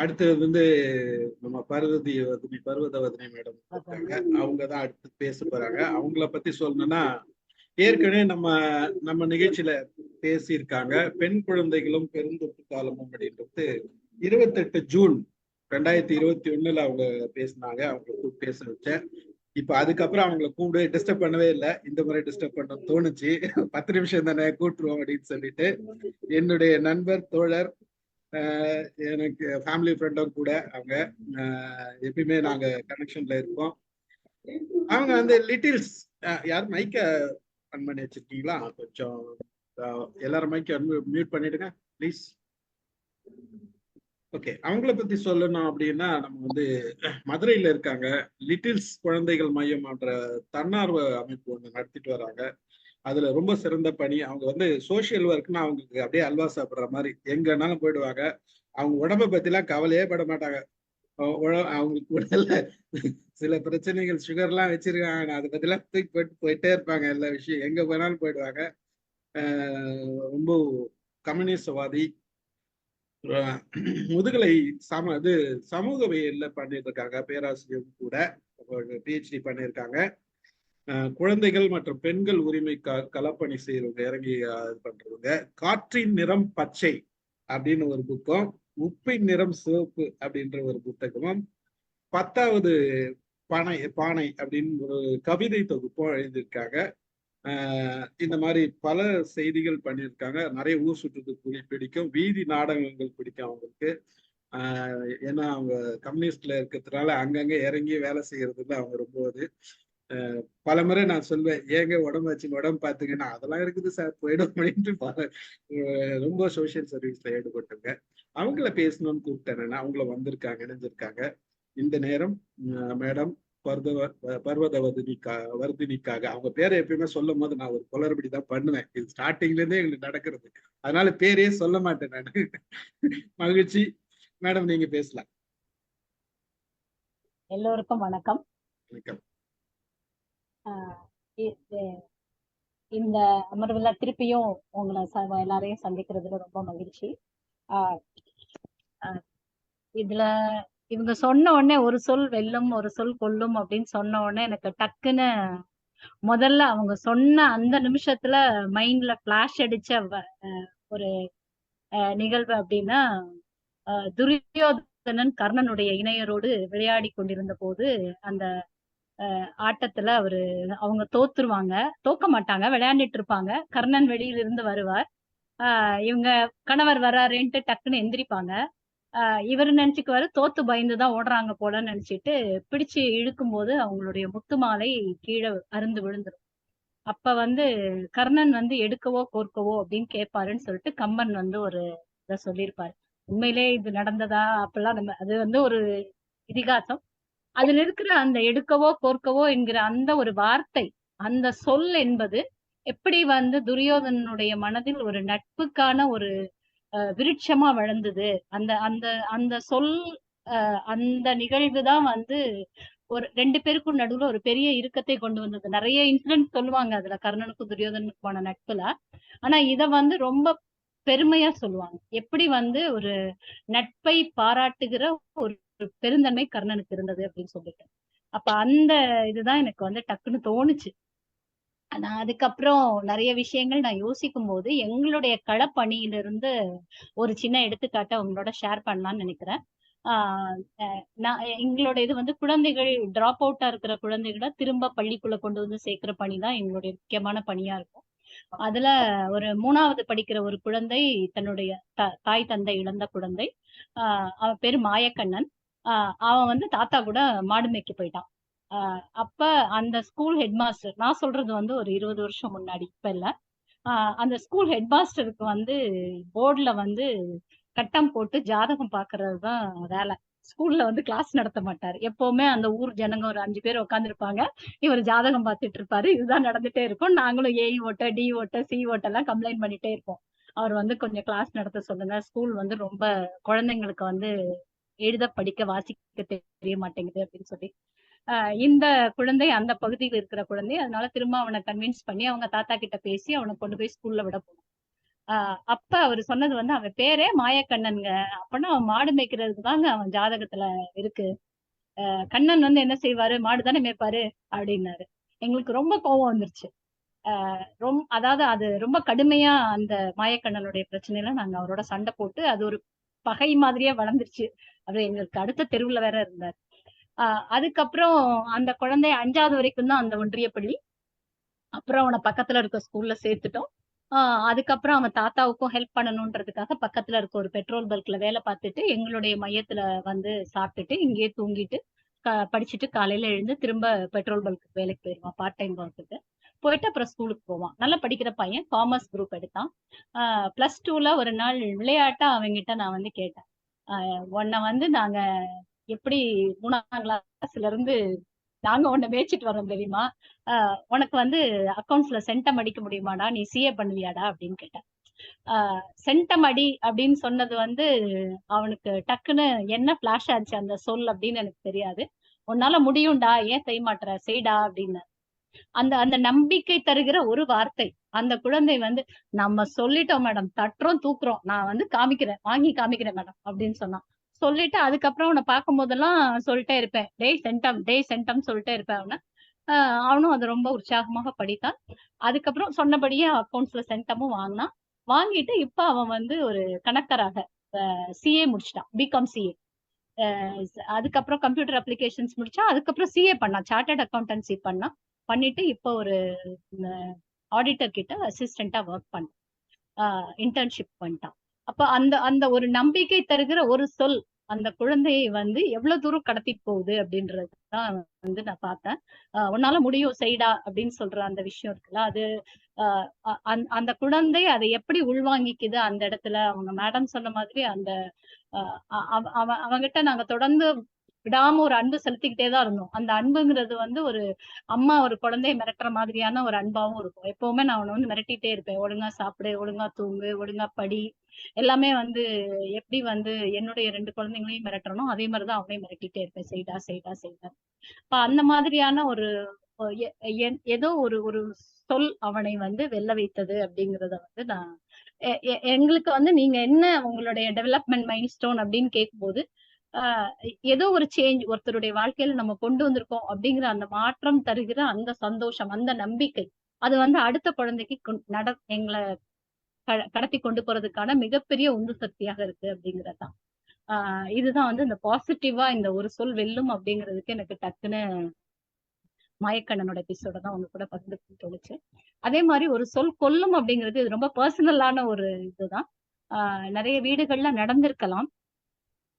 அடுத்தது வந்து நம்ம பர்வதி வதனி பர்வதவதனி மேடம் இருக்காங்க. அவங்க தான் அடுத்து பேச போறாங்க. அவங்கள பத்தி சொல்லணும்னா ஏற்கனவே நம்ம நம்ம நிகழ்ச்சியில பேசியிருக்காங்க. பெண் குழந்தைகளும் பெருந்தொற்று காலமும் அப்படின்றது இருபத்தெட்டு ஜூன் ரெண்டாயிரத்தி இருபத்தி ஒண்ணுல அவங்க பேசினாங்க. அவங்களை கூப்பிட்டு பேச வச்சேன். இப்ப அதுக்கப்புறம் அவங்கள கூப்பிடு டிஸ்டர்ப் பண்ணவே இல்லை. இந்த முறை டிஸ்டர்ப் பண்ண தோணுச்சு. பத்து நிமிஷம் தானே கூட்டுருவோம் அப்படின்னு சொல்லிட்டு என்னுடைய நண்பர் தோழர் எனக்கு ஃபேமிலி ஃப்ரெண்டும் கூட அவங்க எப்பயுமே நாங்க கனெக்ஷன்ல இருக்கோம். அவங்க வந்து லிட்டில்ஸ் யார்? மைக்க ஆன் பண்ணி வச்சிருக்கீங்களா? கொஞ்சம் எல்லாரும் மைக்க மியூட் பண்ணிடுங்க ப்ளீஸ் ஓகே அவங்கள பத்தி சொல்லணும் அப்படின்னா நம்ம வந்து மதுரையில இருக்காங்க. லிட்டில்ஸ் குழந்தைகள் மையம் என்ற தன்னார்வ அமைப்பு ஒன்று நடத்திட்டு வராங்க. அதுல ரொம்ப சிறந்த பணி. அவங்க வந்து சோசியல் ஒர்க்னா அவங்களுக்கு அப்படியே அல்வா சாப்பிடுற மாதிரி. எங்கனாலும் போயிடுவாங்க. அவங்க உடம்ப பத்திலாம் கவலையே பட மாட்டாங்க. உட- அவங்களுக்கு உடல்ல சில பிரச்சனைகள் சுகர்லாம் வச்சிருக்காங்க. அதை பத்திலாம் தூக்கி போயிட்டு போயிட்டே இருப்பாங்க எல்லா விஷயம். எங்க போனாலும் போயிடுவாங்க. ரொம்ப கம்யூனிஸ்டவாதி முதுகலை சம இது சமூகவியல்ல பண்ணிட்டு இருக்காங்க. பேராசிரியர் கூட. பிஹெச்டி பண்ணியிருக்காங்க. குழந்தைகள் மற்றும் பெண்கள் உரிமை க களப்பணி செய்யறவங்க இறங்கி இது பண்றவங்க காற்றின் நிறம் பச்சை அப்படின்னு ஒரு புத்தகம் உப்பின் நிறம் சிவப்பு அப்படின்ற ஒரு புத்தகமும் பத்தாவது பானை பானை அப்படின்னு ஒரு கவிதை தொகுப்பும் எழுதியிருக்காங்க. ஆஹ் இந்த மாதிரி பல செய்திகள் பண்ணியிருக்காங்க. நிறைய ஊர் சுற்றுக்கு பிடிக்கும். வீதி நாடகங்கள் பிடிக்கும் அவங்களுக்கு. ஆஹ் ஏன்னா அவங்க கம்யூனிஸ்ட்ல இருக்கிறதுனால அங்கங்க இறங்கி வேலை செய்யறதுல அவங்க ரொம்ப இது. பல முறை நான் சொல்வேன் ஏங்க உடம்பு வச்சு உடம்பு பாத்துங்கன்னா அதெல்லாம் இருக்குது சார் போயிடும் அப்படின்ட்டு பல ரொம்ப சோசியல் சர்வீஸ்ல ஈடுபட்டுங்க அவங்கள பேசணும்னு கூப்பிட்டேன் அவங்கள வந்திருக்காங்க இணைஞ்சிருக்காங்க. இந்த நேரம் மேடம் பர்வத பர்வதவதினிக்கா வர்தினிக்காக அவங்க பேரை எப்பயுமே சொல்லும் போது நான் ஒரு குளறுபடி தான் பண்ணுவேன். இது ஸ்டார்டிங்ல இருந்தே எங்களுக்கு நடக்கிறது. அதனால பேரே சொல்ல மாட்டேன் நான். மகிழ்ச்சி. மேடம் நீங்க பேசலாம். எல்லோருக்கும் வணக்கம். வணக்கம். இந்த அமர்வுல திருப்பியும் உங்களை ச- எல்லாரையும் சந்திக்கிறதுல ரொம்ப மகிழ்ச்சி. ஆஹ் ஆஹ் இதுல இவங்க சொன்ன உடனே ஒரு சொல் வெல்லும் ஒரு சொல் கொல்லும் அப்படின்னு சொன்ன உடனே எனக்கு டக்குன்னு முதல்ல அவங்க சொன்ன அந்த நிமிஷத்துல மைண்ட்ல பிளாஷ் அடிச்ச வ- ஒரு நிகழ்வு அப்படின்னா துரியோதனன் கர்ணனுடைய இணையரோடு விளையாடி கொண்டிருந்த போது அந்த ஆட்டத்துல அவரு அவங்க தோத்துருவாங்க. தோக்க மாட்டாங்க விளையாண்டுட்டு இருப்பாங்க. கர்ணன் வெளியில இருந்து வருவார். ஆஹ் இவங்க கணவர் வராருன்ட்டு டக்குன்னு எந்திரிப்பாங்க. ஆஹ் இவர் நினைச்சுக்குவாரு தோத்து பயந்துதான் ஓடுறாங்க போலன்னு நினைச்சிட்டு பிடிச்சு இழுக்கும் போது அவங்களுடைய முத்து மாலை கீழே அருந்து விழுந்துரும். அப்ப வந்து கர்ணன் வந்து எடுக்கவோ கோர்க்கவோ அப்படின்னு கேட்பாருன்னு சொல்லிட்டு கம்பன் வந்து ஒரு இதை சொல்லியிருப்பாரு. உண்மையிலே இது நடந்ததா? அப்பெல்லாம் நம்ம அது வந்து ஒரு இதிகாசம். அதுல இருக்கிற அந்த எடுக்கவோ கோர்க்கவோ என்கிற அந்த ஒரு வார்த்தை அந்த சொல் என்பது எப்படி வந்து துரியோதனனுடைய மனதில் ஒரு நட்புக்கான ஒரு அஹ், விருட்சமா வளர்ந்தது? அந்த அந்த அந்த சொல் அந்த நிகழ்வு தான் வந்து ஒரு ரெண்டு பேருக்கும் நடுவுல ஒரு பெரிய இறுக்கத்தை கொண்டு வந்தது. நிறைய இன்சிடென்ட் சொல்லுவாங்க அதுல கர்ணனுக்கும் துரியோதனுக்குமான நட்புல. ஆனா இத வந்து ரொம்ப பெருமையா சொல்லுவாங்க. எப்படி வந்து ஒரு நட்பை பாராட்டுகிற ஒரு பெருந்தன்மை கர்ணனுக்கு இருந்தது அப்படின்னு சொல்லிட்டு. அப்ப அந்த இதுதான் எனக்கு வந்து டக்குன்னு தோணுச்சு. நான் அதுக்கப்புறம் நிறைய விஷயங்கள் நான் யோசிக்கும் போது எங்களுடைய களப்பணியிலிருந்து ஒரு சின்ன எடுத்துக்காட்டை உங்களோட ஷேர் பண்ணலாம்னு நினைக்கிறேன். நான் எங்களோட இது வந்து குழந்தைகள் டிராப் அவுட்டா இருக்கிற குழந்தைகளை திரும்ப பள்ளிக்குள்ள கொண்டு வந்து சேர்க்கிற பணி தான் எங்களுடைய முக்கியமான பணியா இருக்கும். அதுல ஒரு மூணாவது படிக்கிற ஒரு குழந்தை தன்னுடைய த- தாய் தந்தை இழந்த குழந்தை. ஆஹ் அவன் பேரு மாயக்கண்ணன். ஆஹ் அவன் வந்து தாத்தா கூட மாடு மேய்க்க போயிட்டான். ஆஹ் அப்ப அந்த ஸ்கூல் ஹெட் மாஸ்டர் நான் சொல்றது வந்து ஒரு இருபது வருஷம் முன்னாடி இப்ப இல்ல. ஆஹ் அந்த ஸ்கூல் ஹெட் மாஸ்டருக்கு வந்து போர்டுல வந்து கட்டம் போட்டு ஜாதகம் பாக்குறது தான் வேலை. ஸ்கூல்ல வந்து கிளாஸ் நடத்த மாட்டாரு. எப்பவுமே அந்த ஊர் ஜனங்க ஒரு அஞ்சு பேர் உட்காந்துருப்பாங்க இவர் ஜாதகம் பார்த்துட்டு இருப்பாரு. இதுதான் நடந்துட்டே இருக்கும். நாங்களும் ஏஇ ஓட்ட டி ஓட்ட சி ஓட்டெல்லாம் கம்ப்ளைண்ட் பண்ணிட்டே இருப்போம். அவர் வந்து கொஞ்சம் கிளாஸ் நடத்த சொல்லுங்க. ஸ்கூல் வந்து ரொம்ப குழந்தைங்களுக்கு வந்து எழுத படிக்க வாசிக்க தெரிய மாட்டேங்குது அப்படின்னு சொல்லி. ஆஹ் இந்த குழந்தை அந்த பகுதியில் இருக்கிற குழந்தை அதனால திரும்ப அவனை கன்வின்ஸ் பண்ணி அவங்க தாத்தா கிட்ட பேசி அவனை கொண்டு போய் ஸ்கூல்ல விட போனோம் ஆஹ் அப்ப அவர் சொன்னது வந்து அவன் பேரே மாயக்கண்ணனுங்க. அப்பனா அவன் மாடு மேய்க்கிறதுக்கு தாங்க அவன் ஜாதகத்துல இருக்கு. ஆஹ் கண்ணன் வந்து என்ன செய்வாரு? மாடு தானே மேய்ப்பாரு? அப்படின்னாரு. எங்களுக்கு ரொம்ப கோபம் வந்துருச்சு. ஆஹ் ரொம்ப அதாவது அது ரொம்ப கடுமையா அந்த மாயக்கண்ணனுடைய பிரச்சனையில நாங்க அவரோட சண்டை போட்டு அது ஒரு பகை மாதிரியே வளர்ந்துருச்சு. அவர் எங்களுக்கு அடுத்த தெருவுல வேற இருந்தார். ஆஹ் அதுக்கப்புறம் அந்த குழந்தை அஞ்சாவது வரைக்கும் தான் அந்த ஒன்றிய பள்ளி அப்புறம் அவனை பக்கத்துல இருக்க ஸ்கூல்ல சேர்த்துட்டோம். ஆஹ் அதுக்கப்புறம் அவன் தாத்தாவுக்கும் ஹெல்ப் பண்ணணுன்றதுக்காக பக்கத்துல இருக்க ஒரு பெட்ரோல் பல்க்ல வேலை பார்த்துட்டு எங்களுடைய மையத்துல வந்து சாப்பிட்டுட்டு இங்கேயே தூங்கிட்டு க- படிச்சுட்டு காலையில எழுந்து திரும்ப பெட்ரோல் பல்க் வேலைக்கு போயிடுவான் பார்ட் டைம் ஒர்க்குக்கு போயிட்டு அப்புறம் ஸ்கூலுக்கு போவான். நல்லா படிக்கிற பையன் காமர்ஸ் குரூப் எடுத்தான். பிளஸ் டூல ஒரு நாள் விளையாட்டா அவங்கிட்ட நான் வந்து கேட்டேன். உன்னை வந்து நாங்க எப்படி மூணாம் கிளாஸ்ல இருந்து நாங்க உன்னை மேய்ச்சிட்டு வரோம் தெரியுமா? உனக்கு வந்து அக்கௌண்ட்ஸ்ல சென்டம் அடிக்க முடியுமாடா? நீ சிஏ பண்ணுவியாடா? அப்படின்னு கேட்டேன். சென்டம் அடி அப்படின்னு சொன்னது வந்து அவனுக்கு டக்குன்னு என்ன பிளாஷ் ஆச்சு அந்த சொல் அப்படின்னு எனக்கு தெரியாது. உன்னால முடியும்டா ஏன் செய்ய மாட்டுற? செய்டா அப்படின்னு. அந்த அந்த நம்பிக்கை தருகிற ஒரு வார்த்தை. அந்த குழந்தை வந்து நம்ம சொல்லிட்டோம் மேடம். தட்டுறோம் தூக்குறோம். நான் வந்து காமிக்கிறேன். வாங்கி காமிக்கிறேன் மேடம். அப்படின்னு சொன்னான். சொல்லிட்டு அதுக்கப்புறம் அவனை பார்க்கும் போதெல்லாம் சொல்லிட்டே இருப்பேன். டேய் சென்டம் டேய் சென்டம் சொல்லிட்டே இருப்பேன் அவனை. அவனும் அது ரொம்ப உற்சாகமாக படித்தான். அதுக்கப்புறம் சொன்னபடியே அக்கௌண்ட்ஸ்ல சென்டமும் வாங்கினான். வாங்கிட்டு இப்ப அவன் வந்து ஒரு கணக்கராக சிஏ முடிச்சிட்டான். பிகாம் சிஏ அதுக்கப்புறம் கம்ப்யூட்டர் அப்ளிகேஷன்ஸ் முடிச்சா அதுக்கப்புறம் சிஏ பண்ணான். சார்ட்டர்ட் அக்கௌண்டன்சி பண்ணான். பண்ணிட்டு இப்போ ஒரு ஆடிட்டர் கிட்ட அசிஸ்டண்டா ஒர்க் பண்ணான். இன்டர்ன்ஷிப் பண்ணிட்டான். அப்ப அந்த அந்த ஒரு நம்பிக்கை தருகிற ஒரு சொல் அந்த குழந்தையை வந்து எவ்வளவு தூரம் கடத்திட்டு போகுது அப்படின்றதுதான் வந்து நான் பார்த்தேன். ஆஹ் உன்னால முடியும் செய்டா அப்படின்னு சொல்ற அந்த விஷயம் இருக்குல்ல அது அஹ் அந்த- அந்த குழந்தை அதை எப்படி உள்வாங்கிக்குது அந்த இடத்துல? அவங்க மேடம் சொன்ன மாதிரி அந்த அவ- அவ- அவங்கிட்ட நாங்க தொடர்ந்து விடாம ஒரு அன்பு செலுத்திக்கிட்டே தான் இருந்தோம். அந்த அன்புங்கிறது வந்து ஒரு அம்மா ஒரு குழந்தைய மிரட்டுற மாதிரியான ஒரு அன்பாவும் இருக்கும். எப்பவுமே நான் அவனை வந்து மிரட்டிட்டே இருப்பேன். ஒழுங்கா சாப்பிடு ஒழுங்கா தூங்கு ஒழுங்கா படி. எல்லாமே வந்து எப்படி வந்து என்னுடைய ரெண்டு குழந்தைங்களையும் மிரட்டுறனோ அதே மாதிரிதான் அவனையும் மிரட்டிட்டே இருப்பேன். செய்டா செய்டா செய்டா இப்ப அந்த மாதிரியான ஒரு ஏதோ ஒரு ஒரு சொல் அவனை வந்து வெல்ல வைத்தது அப்படிங்கறத வந்து நான் எ- எ- எங்களுக்கு வந்து நீங்க என்ன உங்களுடைய டெவலப்மெண்ட் மைல் ஸ்டோன் அப்படின்னு கேட்கும்போது ஏதோ ஒரு சேஞ்ச் ஒருத்தருடைய வாழ்க்கையில நம்ம கொண்டு வந்திருக்கோம் அப்படிங்கிற அந்த மாற்றம் தருகிற அந்த சந்தோஷம் அந்த நம்பிக்கை அது வந்து அடுத்த குழந்தைக்கு நட எங்களை கடத்தி கொண்டு போறதுக்கான மிகப்பெரிய உந்து சக்தியாக இருக்கு அப்படிங்கறதுதான். ஆஹ் இதுதான் வந்து இந்த பாசிட்டிவா இந்த ஒரு சொல் வெல்லும் அப்படிங்கிறதுக்கு எனக்கு டக்குன்னு மயக்கண்ணனோட எபிசோட தான் உங்க கூட பகிர்ந்து தோணுச்சு. அதே மாதிரி ஒரு சொல் கொல்லும் அப்படிங்கிறது இது ரொம்ப பர்சனலான ஒரு இதுதான். ஆஹ் நிறைய வீடுகள்ல நடந்திருக்கலாம்.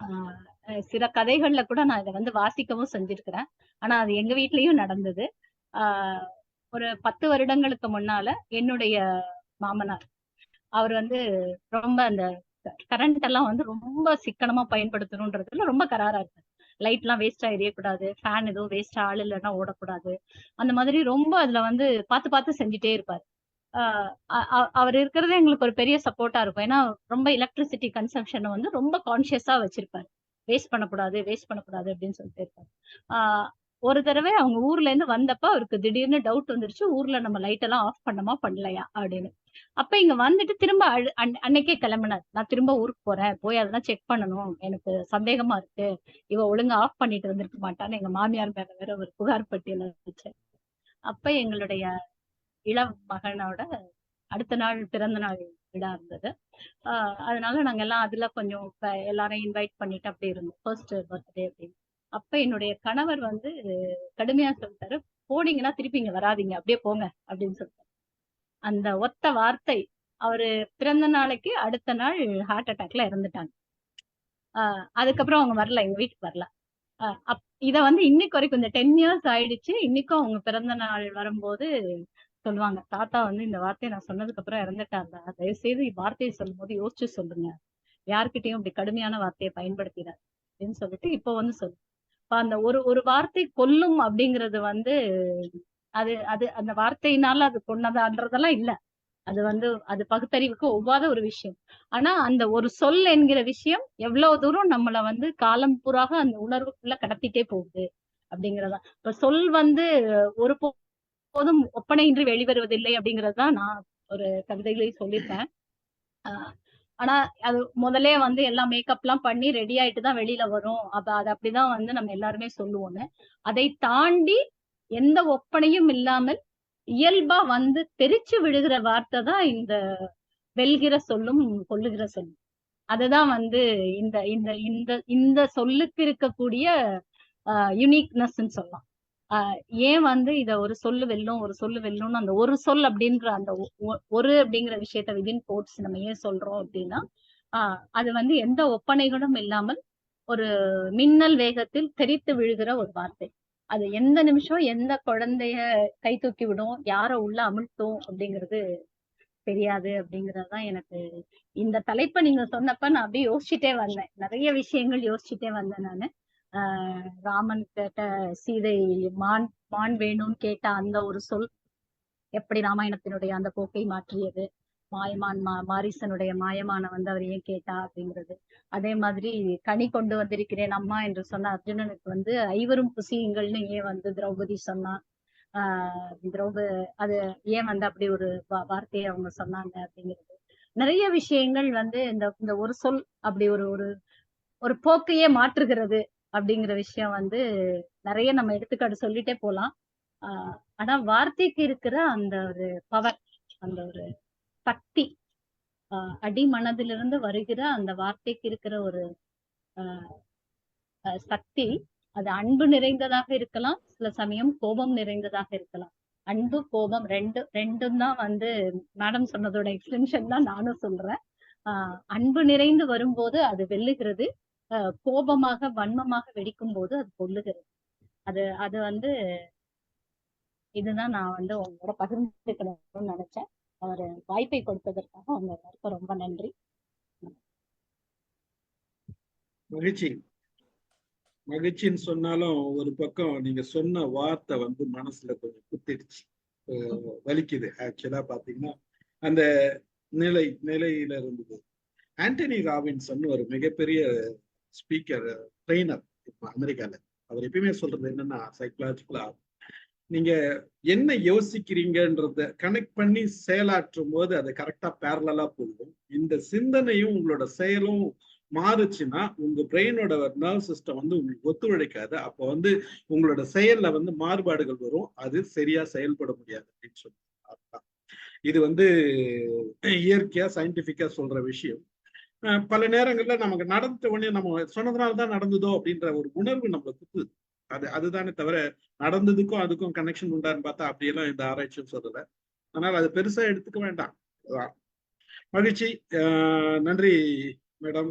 ஆஹ் சில கதைகள்ல கூட நான் இதை வந்து வாசிக்கவும் செஞ்சிருக்கிறேன். ஆனா அது எங்க வீட்லயும் நடந்தது. ஆஹ் ஒரு பத்து வருடங்களுக்கு முன்னால என்னுடைய மாமனார் அவர் வந்து ரொம்ப அந்த கரண்ட் எல்லாம் வந்து ரொம்ப சிக்கனமா பயன்படுத்தணுன்றதுல ரொம்ப கராரா இருக்காரு. லைட் எல்லாம் வேஸ்டா எரியக்கூடாது ஃபேன் எதுவும் வேஸ்டா ஆள் இல்லைன்னா ஓடக்கூடாது. அந்த மாதிரி ரொம்ப அதுல வந்து பார்த்து பார்த்து செஞ்சுட்டே இருப்பாரு. ஆஹ் அவர் இருக்கிறதே எங்களுக்கு ஒரு பெரிய சப்போர்ட்டா இருக்கும். ஏன்னா ரொம்ப எலக்ட்ரிசிட்டி கன்சம்ஷனை வந்து ரொம்ப கான்சியஸா வச்சிருப்பாரு. வேஸ்ட் பண்ணக்கூடாது வேஸ்ட் பண்ணக்கூடாது அப்படின்னு சொல்லிட்டு இருப்பாரு ஆஹ் ஒரு தடவை அவங்க ஊர்ல இருந்து வந்தப்ப அவருக்கு திடீர்னு டவுட் வந்துருச்சு ஊர்ல நம்ம லைட் எல்லாம் ஆஃப் பண்ணமா பண்ணலையா அப்படின்னு. அப்ப இங்க வந்துட்டு திரும்ப அன்னைக்கே கிளம்பினார். நான் திரும்ப ஊருக்கு போறேன். போய் அதெல்லாம் செக் பண்ணணும். எனக்கு சந்தேகமா இருக்கு. இவ ஒழுங்கா ஆஃப் பண்ணிட்டு வந்திருக்க மாட்டான்னு எங்க மாமியார் மேல வேற ஒரு புகார் பட்டியல வச்சேன் அப்ப எங்களுடைய இளம் மகனோட அடுத்த நாள் பிறந்த நாள் விழா இருந்தது. ஆஹ் அதனால நாங்க எல்லாம் அதுல கொஞ்சம் எல்லாரையும் இன்வைட் பண்ணிட்டு அப்படி இருந்தோம். ஃபர்ஸ்ட் பர்த்டே அப்படின்னு. அப்ப என்னுடைய கணவர் வந்து கடுமையா சொல்லிட்டாரு போனீங்கன்னா திருப்பி இங்க வராதீங்க அப்படியே போங்க அப்படின்னு சொல்லிட்டாரு. அந்த ஒத்த வார்த்தை அவரு பிறந்த நாளைக்கு அடுத்த நாள் ஹார்ட் அட்டாக்ல இறந்துட்டாங்க. ஆஹ் அதுக்கப்புறம் அவங்க வரல எங்க வீட்டுக்கு வரல. ஆஹ் அப் இத வந்து இன்னைக்கு வரைக்கும் இந்த டென் இயர்ஸ் ஆயிடுச்சு இன்னைக்கும் அவங்க பிறந்த நாள் வரும்போது சொல்லுவாங்க. தாத்தா வந்து இந்த வார்த்தையை நான் சொன்னதுக்கு அப்புறம் இறந்துட்டாங்க தயவு செய்து வார்த்தையை சொல்லும் போது யோசிச்சு சொல்லுங்க. யார்கிட்டயும் இப்படி கடுமையான வார்த்தையை பயன்படுத்தினார் அப்படின்னு சொல்லிட்டு இப்போ வந்து சொல்லு. இப்ப அந்த ஒரு ஒரு வார்த்தை கொல்லும் அப்படிங்கிறது வந்து அது அது அந்த வார்த்தையினால அது கொன்னதான்றதெல்லாம் இல்ல. அது வந்து அது பகுத்தறிவுக்கு ஒவ்வாத ஒரு விஷயம். ஆனா அந்த ஒரு சொல் என்கிற விஷயம் எவ்வளவு தூரம் நம்மள வந்து காலம் பூராக அந்த உணர்வுக்குள்ள கடத்திட்டே போகுது அப்படிங்கிறதா இப்ப சொல் வந்து ஒரு போதும் ஒப்பனையின்றி வெளிவருவதில்லை அப்படிங்கறதுதான் நான் ஒரு கவிதைகளையும் சொல்லியிருப்பேன். ஆஹ் ஆனா அது முதல்லே வந்து எல்லாம் மேக்கப் எல்லாம் பண்ணி ரெடி ஆயிட்டு தான் வெளியில வரும். அப்ப அது அப்படிதான் வந்து நம்ம எல்லாருமே சொல்லுவோம்னு அதை தாண்டி எந்த ஒப்பனையும் இல்லாமல் இயல்பா வந்து தெரிச்சு விழுகிற வார்த்தை தான் இந்த வெல்கிற சொல்லும் கொள்ளுகிற சொல்லும். அதுதான் வந்து இந்த இந்த இந்த இந்த சொல்லுக்கு இருக்கக்கூடிய யுனிக்னஸ் சொல்லலாம். ஏன் வந்து இத ஒரு சொல்லு வெல்லும் ஒரு சொல்லு வெல்லும்னு அந்த ஒரு சொல் அப்படின்ற அந்த ஒ- ஒ- ஒரு அப்படிங்கிற விஷயத்த விதின் கோட்ஸ் நம்ம ஏன் சொல்றோம் அப்படின்னா ஆஹ் அது வந்து எந்த ஒப்பனைகளும் இல்லாமல் ஒரு மின்னல் வேகத்தில் தெரித்து விழுகிற ஒரு வார்த்தை. அது எந்த நிமிஷம் எந்த குழந்தைய கை தூக்கி விடும் யார உள்ள அமிழ்த்தும் அப்படிங்கிறது தெரியாது அப்படிங்கறதுதான் எனக்கு. இந்த தலைப்பை நீங்க சொன்னப்ப நான் அப்படியே யோசிச்சுட்டே வந்தேன். நிறைய விஷயங்கள் யோசிச்சுட்டே வந்தேன் நானு. ராமன் கேட்ட சீதை மான் மான் வேணும்னு கேட்ட அந்த ஒரு சொல் எப்படி ராமாயணத்தினுடைய அந்த போக்கை மாற்றியது? மாயமான் மா மாரிசனுடைய மாயமான வந்து அவர் ஏன் கேட்டா அப்படிங்கிறது. அதே மாதிரி கனி கொண்டு வந்திருக்கிறேன் அம்மா என்று சொன்ன அர்ஜுனனுக்கு வந்து ஐவரும் புசியுங்கள்னு ஏன் வந்து திரௌபதி சொன்னா ஆஹ் திரௌப அது ஏன் வந்து அப்படி ஒரு வார்த்தையை அவங்க சொன்னாங்க அப்படிங்கிறது. நிறைய விஷயங்கள் வந்து இந்த இந்த ஒரு சொல் அப்படி ஒரு ஒரு ஒரு போக்கையே மாற்றுகிறது. அப்படிங்கிற விஷயம் வந்து நிறைய நம்ம எடுத்துக்காட்டு சொல்லிட்டே போலாம். ஆஹ் ஆனா வார்த்தைக்கு இருக்கிற அந்த ஒரு பவர் அந்த ஒரு சக்தி ஆஹ் அடி மனதிலிருந்து வருகிற அந்த வார்த்தைக்கு இருக்கிற ஒரு ஆஹ் சக்தி அது அன்பு நிறைந்ததாக இருக்கலாம். சில சமயம் கோபம் நிறைந்ததாக இருக்கலாம். அன்பு கோபம் ரெண்டு ரெண்டும் தான் வந்து மேடம் சொன்னதோட எக்ஸ்டென்ஷன் தான் நானும் சொல்றேன். ஆஹ் அன்பு நிறைந்து வரும்போது அது வெல்லுகிறது. கோபமாக வன்மமாக வெடிக்கும் போது அது கொல்லுகிறது. அது அது வந்து இதுதான் நான் வந்து உங்களோட பகிர்ந்துக்கணும்னு நினைச்சேன். அவர் வாய்ப்பை கொடுத்ததற்காக உங்க எல்லாருக்கும் ரொம்ப நன்றி. மகிழ்ச்சி. மகிழ்ச்சின்னு சொன்னாலும் ஒரு பக்கம் நீங்க சொன்ன வார்த்தை வந்து மனசுல கொஞ்சம் குத்திடுச்சு. வலிக்குது ஆக்சுவலா பாத்தீங்கன்னா. அந்த நிலை நிலையில இருந்தது. ஆண்டனி ராபின்சன் ஒரு மிகப்பெரிய ஸ்பீக்கர் ட்ரெயினர் இப்போ அமெரிக்கால. அவர் எப்பயுமே சொல்றது என்னன்னா சைக்கலாஜிக்கலா நீங்க என்ன யோசிக்கிறீங்கன்றத கனெக்ட் பண்ணி செயலாற்றும் போது அது கரெக்டா பேரலா போகும். இந்த சிந்தனையும் உங்களோட செயலும் மாறுச்சுன்னா உங்க பிரெயினோட நர்வ் சிஸ்டம் வந்து உங்களுக்கு ஒத்துழைக்காது. அப்போ வந்து உங்களோட செயல்ல வந்து மாறுபாடுகள் வரும். அது சரியா செயல்பட முடியாது அப்படின்னு சொல்லி இது வந்து இயற்கையா சயின்டிபிக்கா சொல்ற விஷயம். பல நேரங்கள்ல நமக்கு நடந்த உடனே நம்ம சொன்னதுனால தான் நடந்ததோ அப்படின்ற ஒரு உணர்வு நம்ம குத்துது. அது அதுதானே தவிர நடந்ததுக்கும் அதுக்கும் கனெக்ஷன் உண்டான்னு பார்த்தா அப்படியெல்லாம் இந்த ஆராய்ச்சியும் சொல்லல. அதனால அது பெருசா எடுத்துக்க வேண்டாம். மகிழ்ச்சி. நன்றி மேடம்.